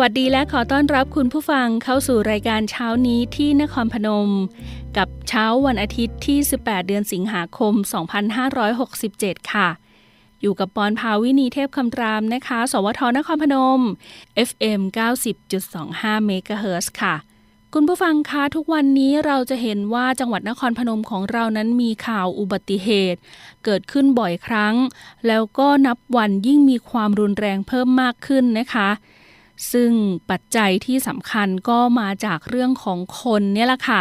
วัสดีและขอต้อนรับคุณผู้ฟังเข้าสู่รายการเช้านี้ที่นครพนม กับเช้าวันอาทิตย์ที่ 18 เดือนสิงหาคม 2567 ค่ะ อยู่กับปอนภาวินีเทพคำรามนะคะ สวทนครพนม FM 90.25เมกะเฮิร์ค่ะ คุณผู้ฟังคะทุกวันนี้เราจะเห็นว่าจังหวัดนครพนมของเรานั้นมีข่าวอุบัติเหตุ เกิดขึ้นบ่อยครั้ง แล้วก็นับวันยิ่งมีความรุนแรงเพิ่มมากขึ้นนะคะ ซึ่งปัจจัยที่สำคัญก็มาจากเรื่องของคนเนี่ยแหละค่ะ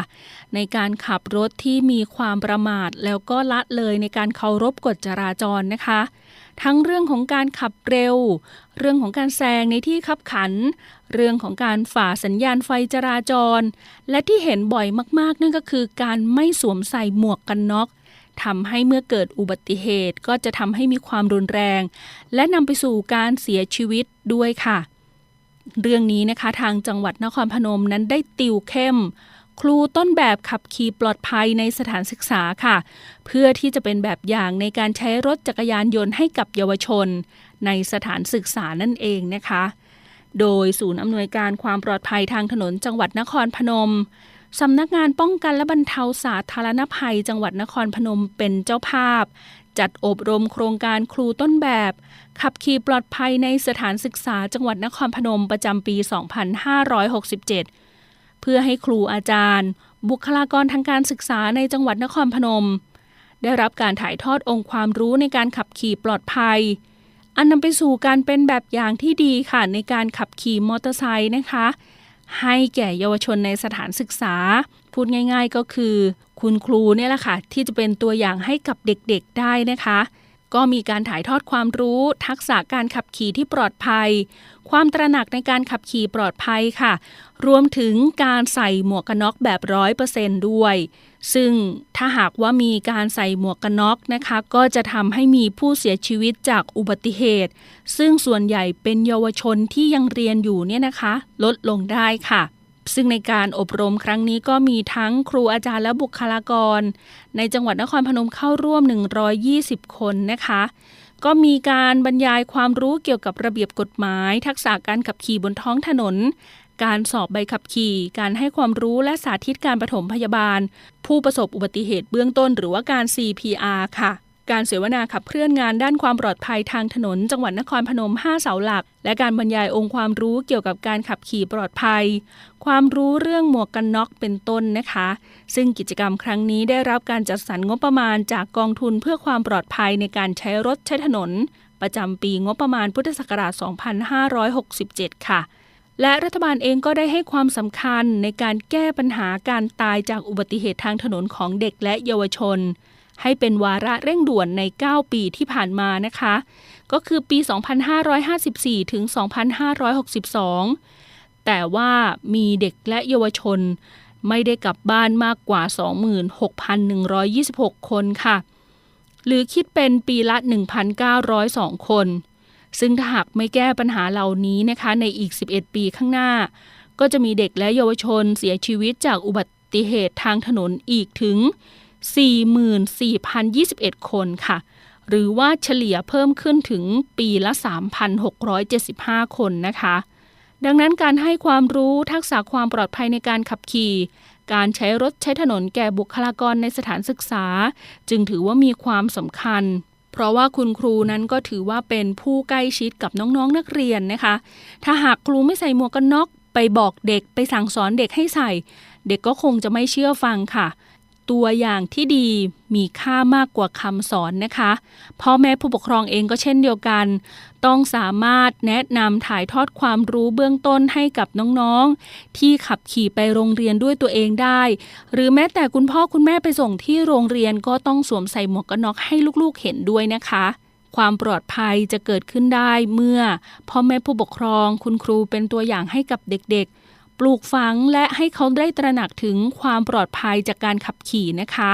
ในการขับรถที่มีความประมาทแล้วก็ละเลยในการเคารพกฎจราจรนะคะ ทั้งเรื่องของการขับเร็ว เรื่องของการแซงในที่ขับขัน เรื่องของการฝ่าสัญญาณไฟจราจร และที่เห็นบ่อยมากๆ นั่นก็คือการไม่สวมใส่หมวกกันน็อกทำให้เมื่อเกิดอุบัติเหตุก็จะทำให้มีความรุนแรง และนำไปสู่การเสียชีวิตด้วยค่ะ เรื่องนี้นะคะทางจังหวัดนครพนมนั้นได้ติวเข้ม ครูต้นแบบขับขี่ปลอดภัยในสถานศึกษาค่ะ เพื่อที่จะเป็นแบบอย่างในการใช้รถจักรยานยนต์ให้กับเยาวชน ในสถานศึกษานั่นเองนะคะ โดยศูนย์อำนวยการความปลอดภัยทางถนนจังหวัดนครพนมสำนักงานป้องกันและบรรเทาสาธารณภัย จังหวัดนครพนมเป็นเจ้าภาพ จัดอบรมโครงการครูต้นแบบ ขับขี่ปลอดภัยในสถานศึกษาจังหวัดนครพนมประจำปี 2567 เพื่อให้ครูอาจารย์ บุคลากรทางการศึกษาในจังหวัดนครพนม ได้รับการถ่ายทอดองค์ความรู้ในการขับขี่ปลอดภัย อันนำไปสู่การเป็นแบบอย่างที่ดีค่ะในการขับขี่มอเตอร์ไซค์นะคะ ให้แก่เยาวชนในสถานศึกษา พูดง่าย ๆ ก็คือ คุณครูเนี่ยแหละค่ะที่จะเป็นตัวอย่างให้กับเด็กๆได้นะคะ ก็มีการถ่ายทอดความรู้ ทักษะการขับขี่ที่ปลอดภัย ความตระหนักในการขับขี่ปลอดภัยค่ะ รวมถึงการใส่หมวกกันน็อกแบบร้อยเปอร์เซนด้วย ซึ่งถ้าหากว่ามีการใส่หมวกกันน็อกนะคะ ก็จะทำให้มีผู้เสียชีวิตจากอุบัติเหตุ ซึ่งส่วนใหญ่เป็นเยาวชนที่ยังเรียนอยู่เนี่ยนะคะ ลดลงได้ค่ะ ซึ่งในการอบรมครั้งนี้ก็มีทั้งครูอาจารย์และบุคลากร ในจังหวัดนครพนมเข้าร่วม 120 คนนะคะ ก็มีการบรรยายความรู้เกี่ยวกับระเบียบกฎหมาย ทักษะการขับขี่บนท้องถนน การสอบใบขับขี่ การให้ความรู้และสาธิตการปฐมพยาบาล ผู้ประสบอุบัติเหตุเบื้องต้นหรือว่าการ CPR ค่ะ การเสวนาขับเคลื่อนงานด้านความปลอดภัยทางถนน จังหวัดนครพนม 5 เสาหลัก และการบรรยายองค์ความรู้เกี่ยวกับการขับขี่ปลอดภัย ความรู้เรื่องหมวกกันน็อกเป็นต้นนะคะ ซึ่งกิจกรรมครั้งนี้ได้รับการจัดสรรงบประมาณจากกองทุนเพื่อความปลอดภัยในการใช้รถใช้ถนน ประจำปีงบประมาณพุทธศักราช 2567 ค่ะและรัฐบาลเองก็ได้ให้ความสำคัญในการแก้ปัญหาการตายจากอุบัติเหตุทางถนนของเด็กและเยาวชน ให้เป็นวาระเร่งด่วนใน 9 ปีที่ผ่านมานะคะ ก็คือปี 2554 ถึง 2562 แต่ว่ามีเด็กและเยาวชน ไม่ได้กลับบ้านมากกว่า 26,126 คนค่ะ หรือคิดเป็นปีละ 1,902 คน ซึ่งถ้าหากไม่แก้ปัญหาเหล่านี้นะคะในอีก 11 ปีข้างหน้า ก็จะมีเด็กและเยาวชนเสียชีวิตจากอุบัติเหตุทางถนนอีกถึง 44,021 คนค่ะ หรือว่าเฉลี่ยเพิ่มขึ้นถึงปีละ 3,675 คนนะคะ ดังนั้นการให้ความรู้ทักษะความปลอดภัยในการขับขี่ การใช้รถใช้ถนนแก่บุคลากรในสถานศึกษา จึงถือว่ามีความสำคัญเพราะว่าคุณครูนั้นก็ถือว่าเป็นผู้ใกล้ชิดกับน้องๆนนักเรียนนะคะ ถ้าหากครูไม่ใส่หมวกกันน็อกไปบอกเด็กไปสั่งสอนเด็กให้ใส่ เด็กก็คงจะไม่เชื่อฟังค่ะ ตัวอย่างที่ดีมีค่ามากกว่าคำสอนนะคะพ่อแม่ผู้ปกครองเองก็เช่นเดียวกัน ต้องสามารถแนะนำถ่ายทอดความรู้เบื้องต้นให้กับน้องๆ ที่ขับขี่ไปโรงเรียนด้วยตัวเองได้ หรือแม้แต่คุณพ่อคุณแม่ไปส่งที่โรงเรียนก็ต้องสวมใส่หมวกกันน็อกให้ลูกๆเห็นด้วยนะคะความปลอดภัยจะเกิดขึ้นได้เมื่อพ่อแม่ผู้ปกครองคุณครูเป็นตัวอย่างให้กับเด็กๆ ปลูกฝังและให้เขาได้ตระหนักถึงความปลอดภัยจากการขับขี่นะคะ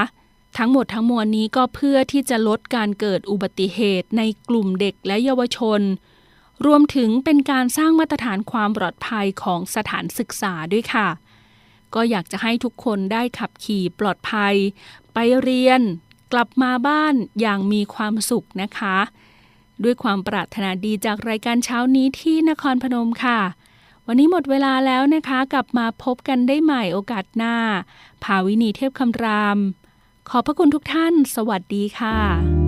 ทั้งหมดทั้งมวลนี้ก็เพื่อที่จะลดการเกิดอุบัติเหตุในกลุ่มเด็กและเยาวชน รวมถึงเป็นการสร้างมาตรฐานความปลอดภัยของสถานศึกษาด้วยค่ะ ก็อยากจะให้ทุกคนได้ขับขี่ปลอดภัย ไปเรียน กลับมาบ้านอย่างมีความสุขนะคะ ด้วยความปรารถนาดีจากรายการเช้านี้ที่นครพนมค่ะ วันนี้หมดเวลาแล้วนะคะ กลับมาพบกันได้ใหม่โอกาสหน้า ภาวินีเทพคำราม ขอบพระคุณทุกท่าน สวัสดีค่ะ